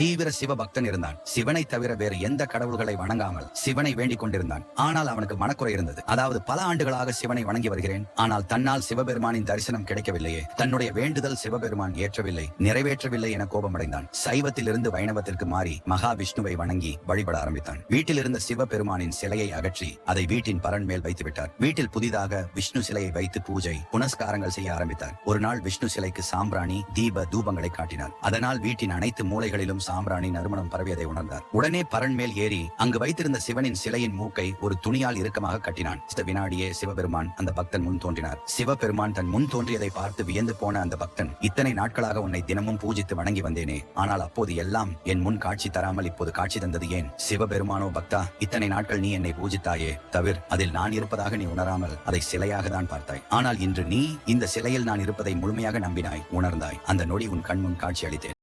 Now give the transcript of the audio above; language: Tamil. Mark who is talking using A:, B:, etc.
A: தீவிர சிவபக்தன் இருந்தான். சிவனை தவிர வேறு எந்த கடவுள்களை வணங்காமல் சிவனை வேண்டிக் கொண்டிருந்தான். ஆனால் அவனுக்கு மனக்குறை இருந்தது. அதாவது பல ஆண்டுகளாக சிவனை வணங்கி வருகிறேன். ஆனால் தன்னால் சிவபெருமானின் தரிசனம் கிடைக்கவில்லையே. தன்னுடைய வேண்டுதல் சிவபெருமான் ஏற்றவில்லை. நிறைவேற்றவில்லை என கோபமடைந்தான். சைவத்திலிருந்து வைணவத்திற்கு மாறி மகாவிஷ்ணுவை வணங்கி வழிபட ஆரம்பித்தான். வீட்டில் இருந்த சிவபெருமானின் சிலையை அகற்றி அதை வீட்டின் பரன் மேல் வைத்து விட்டார். வீட்டில் புதிதாக விஷ்ணு சிலையை வைத்து பூஜை புனஸ்காரங்கள் செய்ய ஆரம்பித்தார். ஒரு நாள் விஷ்ணு சிலைக்கு சாம்பிராணி தீப தூபங்களை காட்டினார். அதனால் வீட்டின் அனைத்து மூலைகளிலும் சாம்பிராணி நறுமணம் பரவியதை உணர்ந்தார். உடனே பரண் மேல் ஏறி அங்கு வைத்திருந்த சிவனின் சிலையின் மூக்கை ஒரு துணியால் இறுக்கமாக கட்டினான். இந்த வினாடியே சிவபெருமான் அந்த பக்தன் முன் தோன்றினார். சிவபெருமான் தன் முன் தோன்றியதை பார்த்து வியந்து போன அந்த பக்தன் இத்தனை நாட்களாக உன்னை தினமும் பூஜித்து வணங்கி வந்தேனே ஆனால் அப்போது எல்லாம் என் முன் காட்சி தராமல் இப்போது காட்சி தந்தது ஏன்? சிவபெருமானோ பக்தா இத்தனை நாட்கள் நீ என்னை பூஜித்தாயே தவிர அதில் நான் இருப்பதாக நீ உணராமல் அதை சிலையாக தான் பார்த்தாய். ஆனால் இன்று நீ இந்த சிலையில் நான் இருப்பதை முழுமையாக நம்பினாய் உணர்ந்தாய். அந்த நொடி உன் கண் முன் காட்சி அளித்தேன்.